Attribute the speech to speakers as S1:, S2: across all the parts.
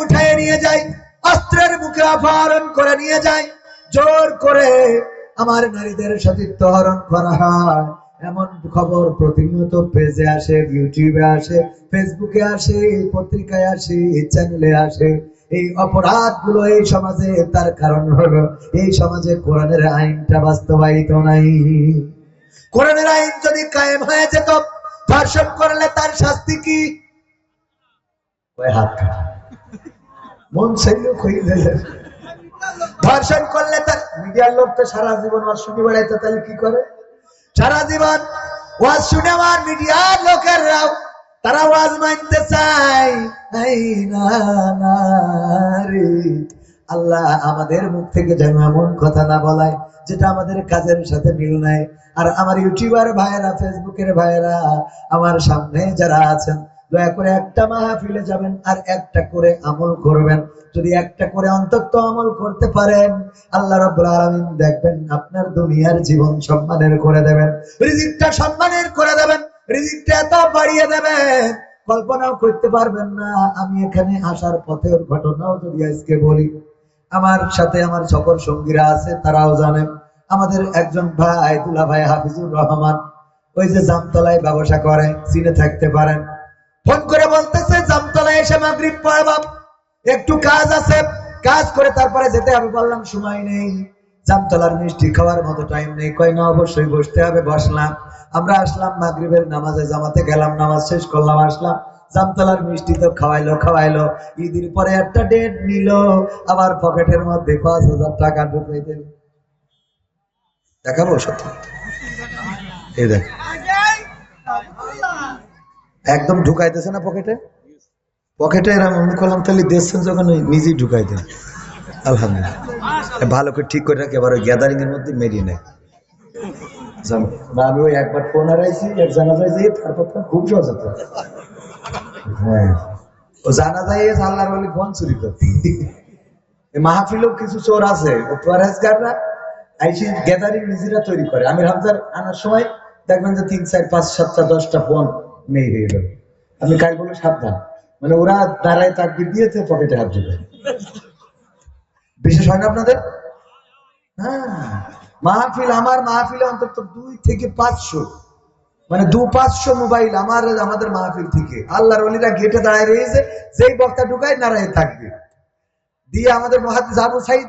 S1: উঠায় নিয়ে যায়, অস্ত্রের মুখে অপহরণ করে নিয়ে যায়, জোর করে আমার নারীদের সতীত্ব হরণ করা হয়। এমন খবর প্রতিনিয়ত পেজে আসে, ইউটিউবে আসে, ফেসবুকে আসে পত্রিকায় আসে চ্যানেলে আসে। এই অপরাধগুলো এই সমাজে, তার কারণ হলো, এই সমাজে কোরআনের আইনটা বাস্তবায়িত নাই। কোরআনের আইন যদি কায়েম হয়ে যেত, ধর্ষণ করলে তার শাস্তি কি? হাত কাটা। মন চাইলে দিলেন ধর্ষণ করলে তার মিডিয়ার লোক তো সারা জীবন ওয়াজ শুনে বেড়াইতো, তাহলে কি করে? সারা জীবন ওয়াজ শুনে আমার মিডিয়ার লোকেরাও, তারা ওয়াজ মানতে রে। আল্লাহ আমাদের মুখ থেকে যেন এমন কথা না বলায়, যেটা আমাদের কাজের সাথে মিল নাই। আর আমার ইউটিউবার ভাইয়েরা, ফেসবুকের ভাইয়েরা, আমার সামনে যারা আছেন দয়া করে একটা মাহফিলে যাবেন আর একটা করে আমল করবেন। যদি একটা করে অন্তত আমল করতে পারেন, আল্লাহ রাব্বুল আলামিন দেখবেন আপনার দুনিয়ার জীবন সম্মানের করে দেবেন। রিজিকটা সম্মানের করে দেবেন। রিজিকটা এত বাড়িয়ে দেবেন। কল্পনাও করতে পারবেন না, আমি এখানে আসার পথের ঘটনাও যদি আজকে বলি। আমার সাথে আমার সকল সঙ্গীরা আছে, তারাও জানেন। আমাদের একজন ভাই দুলা ভাই হাফিজুর রহমান, ওই যে জামতলায় ব্যবসা করে, চিনে থাকতে পারেন। ফোন করে বলতেছে, জামতলায় এসে মাগরিব পড়বাম একটু কাজ আছে। কাজ করে তারপরে যেতে হবে, বললাম, সময় নেই। জামতলার মিষ্টি খাওয়ার মতো টাইম নেই। কয়, না, অবশ্যই বসতে হবে। বসলাম। আমরা আসলাম, মাগরিবের নামাজে জামাতে গেলাম, নামাজ শেষ করলাম, আসলাম। জামতলার মিষ্টি তো খাওয়াইলো খাওয়াইলো। ঈদের পরে একটা ডেট নিল, আবার পকেটের মধ্যে পাঁচ হাজার টাকা ঢুকাই দিল। দেখাবো সত্যি? এই দেখ। একদম ঢুকাইতেছে না পকেটে? পকেটে এরা মনে করলাম তাহলে দেখছেন যখন নিজেই ঢুকাই দেন। আলহামদুলিল্লাহ। ভালো করে ঠিক করে রাখি, আবার ওই গ্যাদারিং এর মধ্যে মেরিয়ে নেয়। আমি ওই একবার ফোন এক জানা যায় তারপর খুব সহজ হতো। হ্যাঁ। ও জানা যায় আল্লাহর বলি ফোন চুরি করতে। মাহফিলেও কিছু চোর আছে, ও পরেজগাররা আইসি গ্যাদারিং নিজেরা তৈরি করে। আমি রমজান আনার সময় দেখবেন যে তিন, চার, পাঁচ, সাতটা, দশটা ফোন নেই হয়ে গেল আমি কাজ বলে সাবধান। মানে ওরা দাঁড়ায় তাকবি দিয়েছে, পকেটে হাত ঢুকে বিশেষ হয় না আপনাদের? হ্যাঁ। মাহফিল, আমার মাহফিলে অন্তত দুই থেকে পাঁচশো। মানে দু পাঁচশো মোবাইল আমার, আমাদের মাহফিল থেকে। আল্লাহর অলিরা গেটে দাঁড়ায় রয়েছে, যেই বক্তা ঢুকায় নারায় থাকবে। দিয়ে আমাদের মহাদিস আবু সাইদ,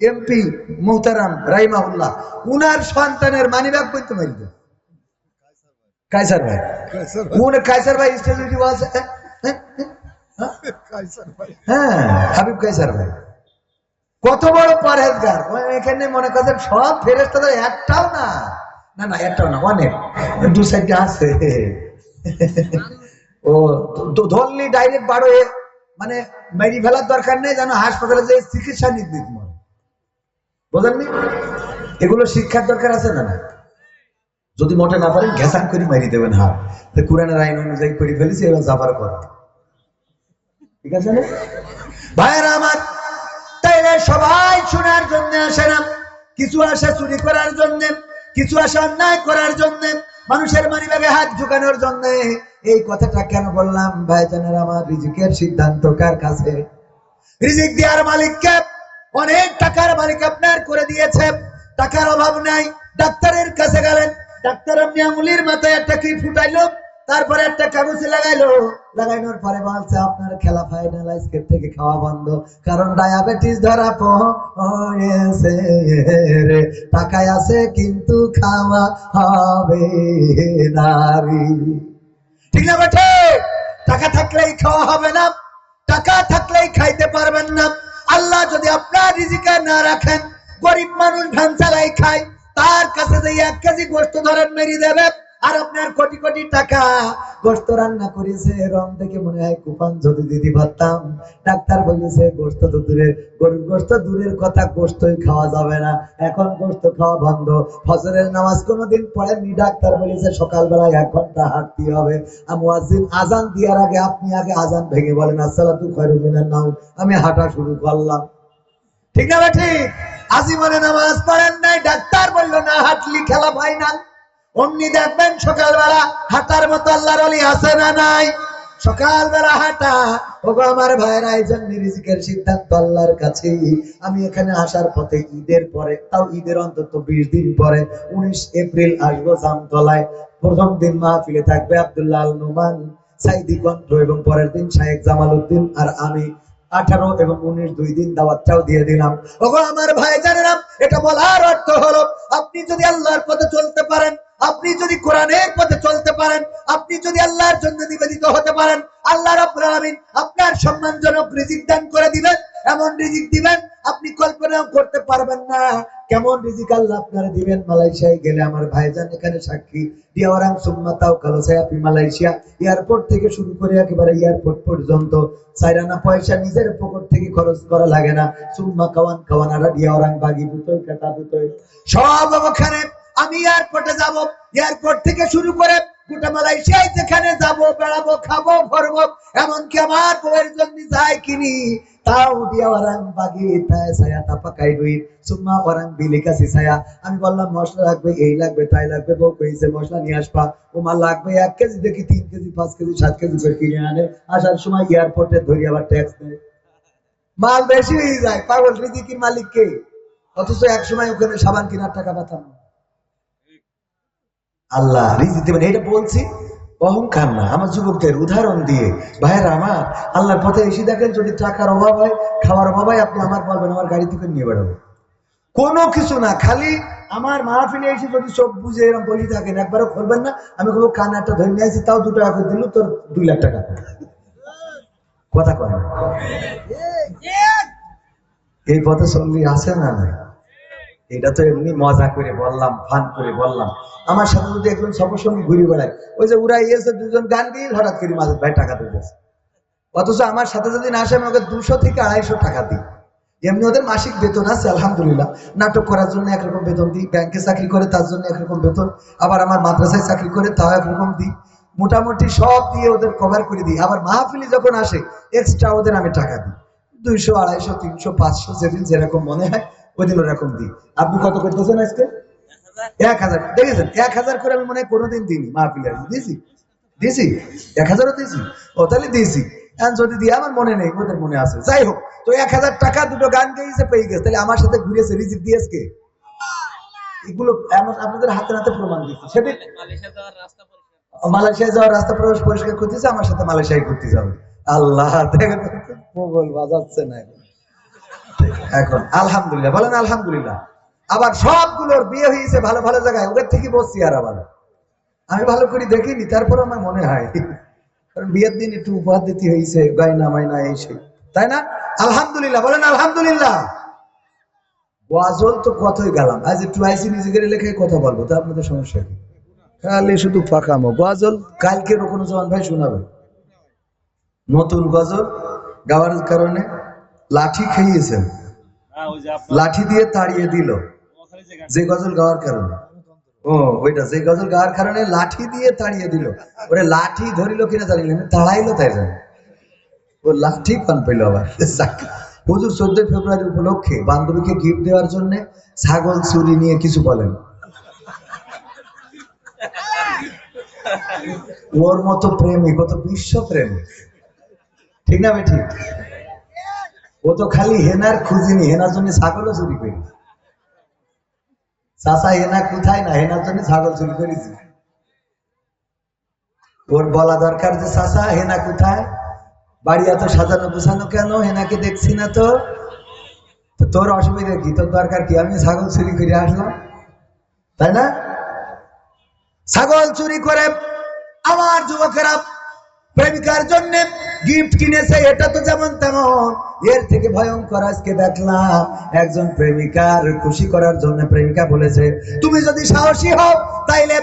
S1: এমপি মোহতারাম রাইমাউল্লাহ উনার সন্তানের মানিব্যাগ করতে মারিল। কাইসার ভাই। উনি কাইসার ভাই স্টেবিলিটি ওয়াজ হ্যাঁ হাবিব কাইসার ভাই। কত বড় পরহেজগার। এখানে মনে করছেন সব ফেরেস্তা তো একটাও না। না না একটাও না অনেক। দু সাইডে আছে। ও ধরলি ডাইরেক্ট বারো মানে মেরি ফেলার দরকার নেই যেন হাসপাতালে যে চিকিৎসা নির্দিত মনে। বোঝেননি? এগুলো শিক্ষার দরকার আছে না না? যদি মোটে না পারেন ঘেসান করে মারি দেবেন হা তো কোরআনের আইন অনুযায়ী করে ফেলেছি, এবার যাবার কর। ঠিক আছে না? ভাইয়েরা আমার, তাইলে সবাই শোনার জন্য আসে না। কিছু আসে চুরি করার জন্য, কিছু আসে অন্যায় করার জন্য, মানুষের মানি মানিব্যাগে হাত ঝুঁকানোর জন্য। এই কথাটা কেন বললাম? ভাইজানের আমার রিজিকের সিদ্ধান্ত কার কাছে? রিজিক দেওয়ার মালিককে অনেক টাকার মালিক আপনার করে দিয়েছে। টাকার অভাব নাই, ডাক্তারের কাছে গেলেন। ডাক্তার আপনি আঙুলির মাথায় একটা কি ফুটাইলো? তারপরে একটা কাগজে লাগাইলো। লাগাইনোর পরে বলছে, আপনার খেলা ফাইনাল আজকের থেকে খাওয়া বন্ধ। কারণ ডায়াবেটিস ধরা পড়েছে রে। টাকায় আছে কিন্তু খাওয়া হবে নারী ঠিক না বেঠে টাকা থাকলেই খাওয়া হবে না। টাকা থাকলেই খাইতে পারবেন না। আল্লাহ যদি আপনার রিজিকে না রাখেন, গরিব মানুষ ধান চালাই খায়। তার কাছে যে এক কেজি গোস্ত ধরেন মেরি দেবে, আর আপনার কোটি কোটি টাকা গোস্ত রান্না করেছে। রং দেখে মনে হয় কুপান যদি দিদি পারতাম। ডাক্তার বলেছে গোস্ত তো দূরের, গরুর গোস্ত দূরের কথা গোস্তই খাওয়া যাবে না। এখন গোস্ত খাওয়া বন্ধ। ফজরের নামাজ কোনোদিন পড়েননি ডাক্তার বলেছে, সকালবেলায় এক ঘণ্টা হাঁটতে হবে। মুয়াজ্জিন আজান দেওয়ার আগে আপনি আগে আজান ভেঙে বলেন, আসসালাতু খায়রুম মিনান নাও আমি হাঁটা শুরু করলাম। ঠিক না ঠিক? আজীবনে নামাজ পড়েন নাই, ডাক্তার বলল, না, হাঁটলি খেলা ফাইনাল অমনি দেখবেন সকালবেলা হাঁটার মতো আল্লাহর অলি আছে না নাই? সকালবেলা হাঁটা। ওগো, আমার ভাইয়েরা, এই জন্য রিজিকের সিদ্ধান্ত আল্লাহর কাছে। আমি এখানে আসার পথে ঈদের পরে, তাও ঈদের অন্তত বিশ দিন পরে, উনিশ এপ্রিল আসব জামতলায়। প্রথম দিন মাহফিলে থাকবে আব্দুল্লাহ আল নুমান সাইদি কন্ট্র এবং পরের দিন শাহেক জামাল উদ্দিন আর আমি আঠারো এবং উনিশ দুই দিন দাওয়াতটাও দিয়ে দিলাম। ওগো আমার ভাই জানেরাম এটা বলার অর্থ হলো, আপনি যদি আল্লাহর পথে চলতে পারেন, আপনি যদি কোরআনের পথে চলতে পারেন, আপনি যদি আল্লাহর জন্য নিবেদিত হতে পারেন, আল্লাহ রাব্বুল আপনার সম্মানজনক রিজিক দান করে দিবেন। এমন রিজিক দিবেন, আপনি কল্পনাও করতে পারবেন না। কেমন রিজিক আল্লাহ আপনারা দিবেন? মালয়েশিয়ায় গেলে আমার ভাইজান এখানে সাক্ষী। সুম্মাতাও কালোসায়াপি মালয়েশিয়া। এয়ারপোর্ট থেকে শুরু করে একেবারে এয়ারপোর্ট পর্যন্ত। পয়সা নিজের পকেট থেকে খরচ করা লাগে না। সুম্মা কাওয়ান বাগি কাটা সব ওখানে আমি এয়ারপোর্টে যাব। এয়ারপোর্ট থেকে শুরু করে গোটা মালয়েশিয়ায় যেখানে যাব, বেড়াবো, খাব ভরবো এমনকি আমার বউয়ের জন্য কিনি। দিয়া ওরাং বাগি তাই ছায়া তাপা কাই দুই। সুম্মা ওরাং বিলি কাছে ছায়া। আমি বললাম, মশলা লাগবে, এই লাগবে, তাই লাগবে, বউ কইছে, মশলা নিয়ে আসবা। ও মাল লাগবে এক কেজি, দেখি তিন কেজি, পাঁচ কেজি, সাত কেজি করে কিনে আনে। আসার সময় এয়ারপোর্টে ধরি আবার ট্যাক্স দেয়। মাল বেশি হয়ে যায়, পাগল রিজিকির মালিক কে? অথচ এক সময় ওখানে সাবান কেনার টাকা পাতাম। আল্লাহ, রিজিক দেবেন এটা বলছি। অহংকার না, আমার যুবকদের উদাহরণ দিয়ে, ভাইয়েরা, আমার আল্লাহর পথে এসে দেখেন, যদি টাকার অভাব হয়, খাওয়ার অভাব হয়, আপনি আমার বলবেন আমার গাড়ি থেকে নিয়ে বেড়াবো। কোনো কিছু না, খালি আমার মা মাহফিলে এসে যদি সব বুঝে এরকম বলি থাকেন, একবারও করবেন না, আমি কোনো কান একটা ধরে নিয়ে আসি, তাও দু টাকা করে দিল, তোর দুই লাখ টাকা। কথা কয় এই পথে চললি আছে না নাই? এটা তো এমনি মজা করে বললাম, ফান করে বললাম। আমার সাথে যদি একজন সবসময় ঘুরে বেড়ায়, ওই যে উড়াই এসে দুজন গান দিয়ে হঠাৎ করে মাঝে ভাই টাকা দিতেছে অথচ আমার সাথে যদি না আসে, আমি ওকে দুশো থেকে আড়াইশো টাকা দিই। এমনি ওদের মাসিক বেতন আছে, আলহামদুলিল্লাহ। নাটক করার জন্য একরকম বেতন দিই, ব্যাংকে চাকরি করে তার জন্য একরকম বেতন, আবার আমার মাদ্রাসায় চাকরি করে তাও একরকম দিই। মোটামুটি সব দিয়ে ওদের কভার করে দিই। আবার মাহফিলি যখন আসে এক্সট্রা ওদের আমি টাকা দিই। দুইশো, আড়াইশো, তিনশো, পাঁচশো, যেদিন যেরকম মনে হয়। ওই দিন ওরকম দিই। আপনি কত করতেছেন আজকে? এক হাজার। দেখেছেন? এক হাজার করে আমি মনে হয় কোনোদিন দিইনি। মাহফিলে দিয়েছি? দিয়েছি? এক হাজারও দিয়েছি? ও তাহলে দিয়েছি। যদি দিয়ে আমার মনে নেই ওদের মনে আছে। যাই হোক তো এক হাজার টাকা দুটো গান গেয়েছে পেয়ে গেছে তাহলে আমার সাথে ঘুরেছে রিজিক দিয়েছে এগুলো এমন আপনাদের হাতে হাতে প্রমাণ দিচ্ছে। সেটা মালয়েশিয়া যাওয়ার রাস্তা প্রবেশ পরিষ্কার করতেছে আমার সাথে মালয়েশিয়ায় ঘুরতে যাবে। আল্লাহ দেখেন। মোগল বাজাচ্ছে না এখন। আলহামদুলিল্লাহ, বলেন আলহামদুলিল্লাহ। আবার সবগুলোর বিয়ে হয়েছে ভালো ভালো জায়গায়, ওদের থেকে বসছি আর আবার। আমি ভালো করে দেখিনি, তারপর আমার মনে হয়, কারণ বিয়ের দিন একটু উপহার দিতে হয়েছে, গায়না মায়না এই সেই। তাই না? আলহামদুলিল্লাহ, বলেন আলহামদুলিল্লাহ। তো গেলাম, আজ একটু আইসি নিজেকে কথা বলব সমস্যা কোনো ভাই শোনাবে। নতুন গজল গাওয়ার কারণে লাঠি খাইয়েছেন লাঠি দিয়ে তাড়িয়ে দিল। যে গজল গাওয়ার কারণে। ও ওইটা যে গজল গাওয়ার কারণে লাঠি দিয়ে তাড়িয়ে দিল। ওরে লাঠি ধরিল কিনা জানি তাড়াইলো তাই জানি। ও লাঠি পান পেল আবার। হুজুর চোদ্দই ফেব্রুয়ারি উপলক্ষে বান্ধবীকে গিফট দেওয়ার জন্য ছাগল চুরি নিয়ে কিছু বলেন। ওর মতো প্রেমিক ও তো বিশ্ব প্রেমিক। ঠিক না ভাই ঠিক? ও তো খালি হেনার খুঁজিনি, হেনার জন্য ছাগলও চুরি করি চাষা হেনা কোথায় না? হেনার জন্য ছাগল চুরি করেছি। ওর বলা দরকার যে চাষা হেনা কোথায়? বাড়ি এত সাজানো গুছানো কেন? হেনাকে দেখছি না তো তোর অসুবিধা কি? তোর দরকার কি? আমি ছাগল চুরি করে আসলাম। তাই না? ছাগল চুরি করে আমার যুবকেরা প্রেমিকার জন্য গিফট কিনেছে, এটা তো যেমন তেমন। এর থেকে ভয়ঙ্কর আজকে দেখলাম, একজন প্রেমিকার খুশি করার জন্য প্রেমিকা বলেছে, তুমি যদি সাহসী হও, তাইলে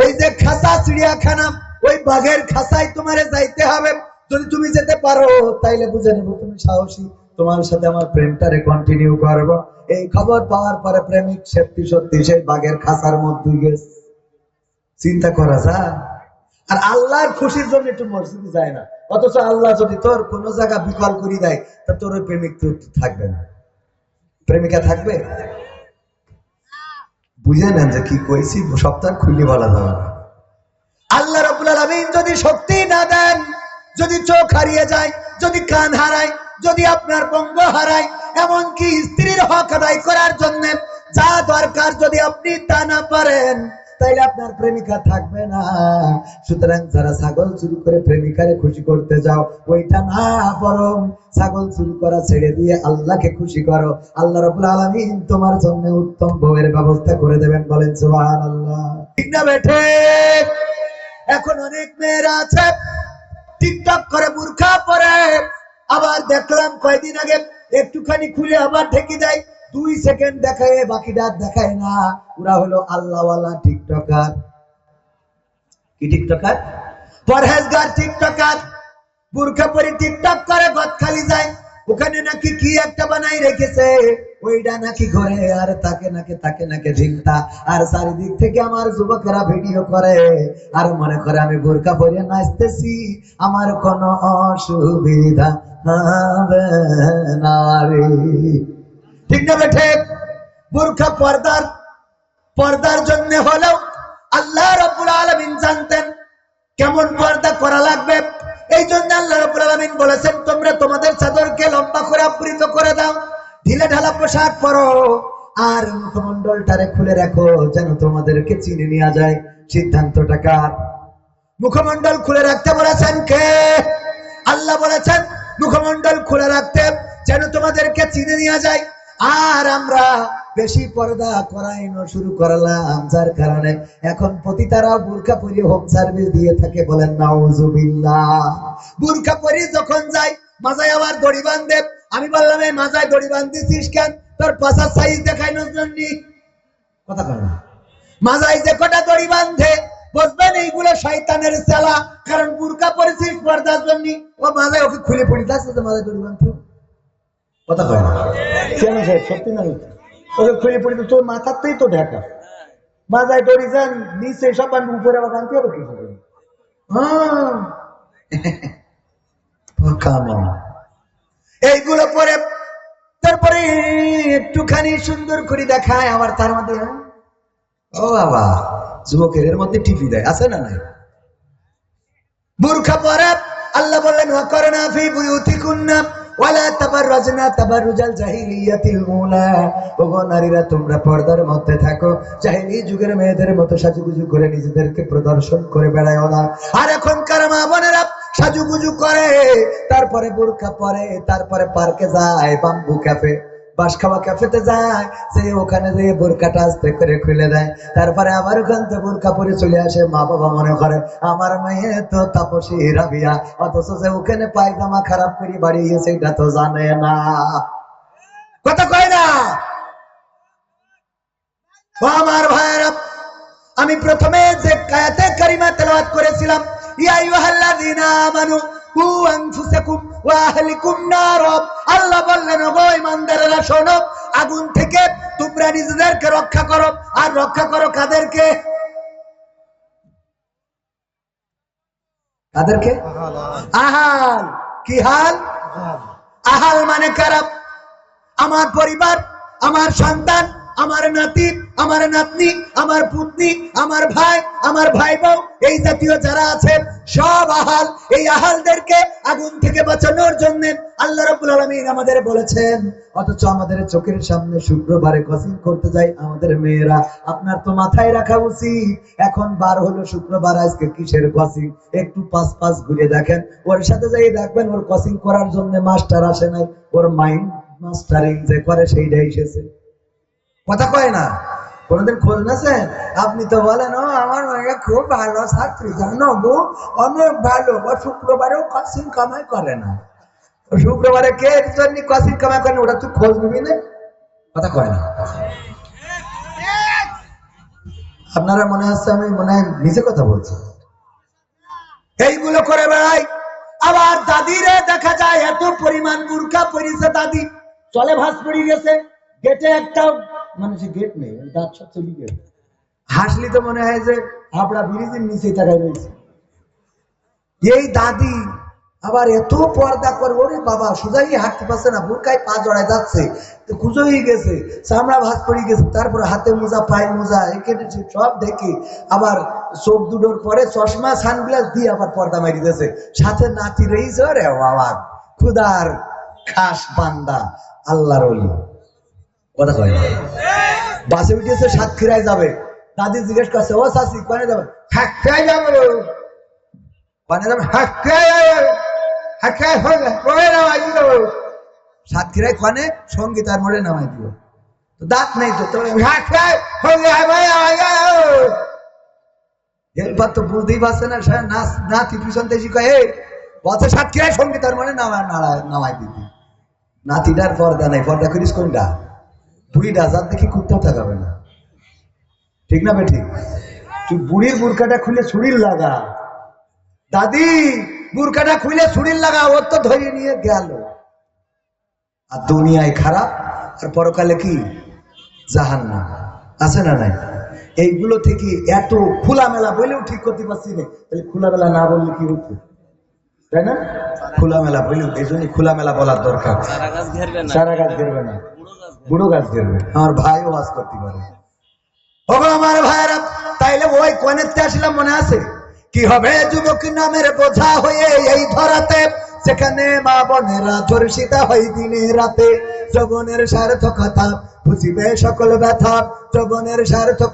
S1: ওই যে খাসা চিড়িয়াখানা, ওই বাঘের খাসায় তোমারে যাইতে হবে। যদি তুমি যেতে পারো, তাইলে বুঝে নেব তুমি সাহসী। তোমার সাথে আমার প্রেমটারে কন্টিনিউ করব। এই খবর পাওয়ার পরে প্রেমিক সত্যি সত্যি সেই বাঘের খাসার মধ্যে গেছে। চিন্তা করা যায় আর আল্লাহর খুশির জন্য একটু মসজিদে যায় না। অথচ আল্লাহ যদি তোর কোনো জায়গা বিকল করে দেয়, তা তোর ওই প্রেমিক তো থাকবে না। প্রেমিকা থাকবে? বুঝে নেন যে কি কইছি, সপ্তাহ খুলে বলা যাবে না। আল্লাহ রাব্বুল আলামিন যদি শক্তি না দেন, যদি চোখ হারিয়ে যায়, যদি কান হারায়, যদি আপনার বঙ্গ হারায়, এমনকি স্ত্রীর হক আদায় করার জন্য যা দরকার যদি আপনি তা না পারেন তাইলে আপনার প্রেমিকা থাকবে না। সুতরাং যারা ছাগল চুরি করে প্রেমিকারে খুশি করতে যাও, ওইটা না বরং ছাগল চুরি করা ছেড়ে দিয়ে আল্লাহকে খুশি করো। আল্লাহ রাব্বুল আলামিন তোমার জন্য উত্তম বউয়ের ব্যবস্থা করে দেবেন, বলেন সুবহানাল্লাহ। ঠিক না বেঠে এখন অনেক মেয়েরা আছে, টিকটক করে মূর্খা পরে। আবার দেখলাম কয়দিন আগে একটুখানি খুলে আবার ঢেকে যায় দুই সেকেন্ড দেখায়, বাকিটা দেখায় না। ওরা হলো আল্লাহওয়ালা টিকটকার। কি টিকটকার? পরহেজগার টিকটকার। বুরখা টিকটক করে যায়। ওখানে নাকি কি একটা বানাই রেখেছে? ওইটা নাকি ঘরে, আর তাকে নাকি তাকে নাকি ঝিলতা আর চারিদিক থেকে আমার যুবকেরা ভিডিও করে। আর মনে করে আমি বোরকা পরে নাচতেছি। আমার কোনো অসুবিধা হবে না রে। ঠিক না বেঠে বোরখা পর্দার পর্দার জন্য হলেও আল্লাহ রব্বুল আলামিন জানতেন কেমন পর্দা করা লাগবে। এই জন্য আল্লাহ আলামিন বলেছেন, তোমরা তোমাদের চাদরকে লম্বা করে আবৃত করে দাও, ঢিলে ঢালা পোশাক পরো, আর মুখমণ্ডলটারে খুলে রাখো যেন তোমাদেরকে চিনে নেওয়া যায়। সিদ্ধান্তটা কার? মুখমণ্ডল খুলে রাখতে বলেছেন কে? আল্লাহ বলেছেন, মুখমণ্ডল খুলে রাখতে যেন তোমাদেরকে চিনে নেওয়া যায়। আর আমরা বেশি পর্দা করাইনো শুরু করলাম, যার কারণে এখন প্রতি তারা বুরখা পরি হোম সার্ভিস দিয়ে থাকে বলেন, নাউজুবিল্লাহ। বুরখা পরি যখন যাই, মাজায় আবার দড়ি বান্ধে আমি বললাম, এই মাজায় দড়ি বান্ধিছিস কেন? তোর পাশার সাইজ দেখাইনোর জন্য। কথা কয় না। মাজায় যে কটা দড়ি বান্ধে বুঝবেন এইগুলো শয়তানের চালা কারণ বুরকা পরেছিস পর্দার জন্য। ও মাজায় ওকে খুলে পড়ি যে মাজায় দড়ি বাঁধতো। কথা কয় না কেন সাহেব, সত্যি না মিথ্যা? ওকে খুলে পড়ি তো তোর মাথাতেই তো ঢাকা মাজায় দড়ি যান, নিচে সব বান্ধব উপরে আবার বাঁধতে হবে কি করে? হ্যাঁ এইগুলো পরে তারপরে একটুখানি সুন্দর করে দেখায় আবার তার মধ্যে হ্যাঁ? ও বাবা, যুবকের এর মধ্যে টিপি দেয়, আছে না নাই বুরখা পরে আল্লাহ বললেন ওয়াকরনা ফি বুয়ুতিকুন্না পর্দার মধ্যে থাকো। যুগের মেয়েদের মতো করে নিজেদেরকে প্রদর্শন করে বেড়ায়ও না। আর এখনকার মা বোনেরা সাজুগুজু করে। তারপরে বোরখা পরে, তারপরে পার্কে যায়, বাম্বু ক্যাফে। বাস খাওয়া ক্যাফেতে যায়, সে ওখানে যে বোরকাটা আস্তে করে খুলে দেয়। তারপরে আবার ওখান থেকে বোরকা পরে চলে আসে, মা বাবা মনে করে, আমার মেয়ে তো তাপসী রাবিয়া, অথচ যে ওখানে পায়জামা খারাপ করে বাড়ি গেছে, এটা তো জানে না। কথা কয় না। আমার ভাইয়েরা আমি প্রথমে যে কায়াতে কারিমা তেলাওয়াত করেছিলাম, ইয়া আইয়ুহাল্লাযীনা আমানু কু আনফুসাকুম ওয়া আহলিকুম নার। আল্লাহ বললেন ওগো ইমানদারেরা শোনো আগুন থেকে তোমরা নিজেদেরকে রক্ষা করো আর রক্ষা করো কাদেরকে? কাদেরকে? আহাল। কি হাল? আহাল মানে খারাপ। আমার পরিবার আমার সন্তান আমার নাতি, আমার নাতনি, আমার পুতনি, আমার ভাই আমার ভাই বোন এই জাতীয় যারা আছে সব আহাল, এই আহালদেরকে আগুন থেকে বাঁচানোর জন্য আল্লাহ রাব্বুল আলামিন আমাদের বলেছেন, অথচ আমাদের চোখের সামনে শুক্রবারে কসিং করতে যাই আমাদের মেয়েরা। আপনার তো মাথায় রাখা উচিত, এখন বার হলো শুক্রবার, আজকে কিসের কসিং একটু পাঁচ পাঁচ ঘুরে দেখেন, ওর সাথে যাই দেখবেন, ওর কসিং করার জন্য মাস্টার আসে নাই, ওর মাইন্ড মাস্টারিং যে করে সেইটা এসেছে। কথা কয় না? কোনদিন খোঁজ নেছেন আপনি তো বলেন আমার মেয়ে খুব ভালো ছাত্রী, জানো গো? অনেক ভালো। ও শুক্রবারেও কসিং কামাই করে না। শুক্রবারে কে জন্য কসিং কামাই করে ওটা তুই খোঁজ নিবি না। কথা কয় না। আপনারা মনে হচ্ছে আমি মনে হয় নিজে কথা বলছি? এইগুলো করে বেড়াই। আবার দাদিরে দেখা যায়, এত পরিমাণ বুর্খা পরিছে দাদি। চলে ভাস পড়ে গেছে। গেটে একটা মানে সে গেট নেই চলে গেছে। হাসলি তো মনে হয় যে ব্রিজের নিচে তাকায় রয়েছে। এই দাদি আবার এত পর্দা করব রে বাবা, সোজাই হাঁটতে পারছে না পা জড়ায় যাচ্ছে। গেছে, চামড়া ভাত পড়ে গেছে, তারপর হাতে মোজা পায়ে মোজা এখানে সব দেখে আবার চোখ দুটোর পরে চশমা, সানগ্লাস দিয়ে আবার পর্দা মারি দিয়েছে। সাথে নাতি রয়েছে রে বাবা খাস বান্দা, আল্লাহর অলি কথা কয় না। বাসে উঠেছে, সাতক্ষীরায় যাবে। দাদি জিজ্ঞেস করছে, ও শাসি কনে যাবে সাতক্ষীরায় যাব কনে যাবে যাবে সাতক্ষীরায় সঙ্গীতার মোড়ে নামাই দিব। তো দাঁত নেই তো তবে সাতক্ষীরায় হলে নামাই যাব এরপর তো বুঝতেই পারছে না, সে নাচ, নাতি পিছন থেকে কয় এই পথে সাতক্ষীরায় সঙ্গীতার মোড়ে নামা নাড়ায় নামাই দিবি। নাতিটার পর্দা নেই, পর্দা করিস কোনটা? যার দেখি থাকাবে না। ঠিক না তুই বুড়ির বুরকাটা খুলে ছুরির লাগা। দাদি বুরকাটা খুলে ছুরির লাগা ওর তো ধরে নিয়ে গেল। আর দুনিয়ায় খারাপ আর পরকালে কি? জাহান্না আছে না নাই? এইগুলো থেকে এত খোলামেলা বলেও ঠিক করতে পারছি না। তাহলে খোলামেলা না বললে কি হতো? তাই না? খোলামেলা বলেও এই জন্যই খোলামেলা বলার দরকার।
S2: না।
S1: সারা গাছ ঘেরবে না।
S2: বুড়ো গাছ
S1: ধরবে আমার ভাইও ওয়াজ করতে পারে। ওগো আমার ভাইরা তাইলে ওই কোনেতে আসলাম মনে আছে? কি হবে যুবক নামের বোঝা হয়ে এই ধরাতে? সেখানে মা বোনেরা ধর্ষিতা হয় দিনে রাতে। যবনের সার্থকতা বুঝিবে সকল ব্যথা। যবনের সার্থক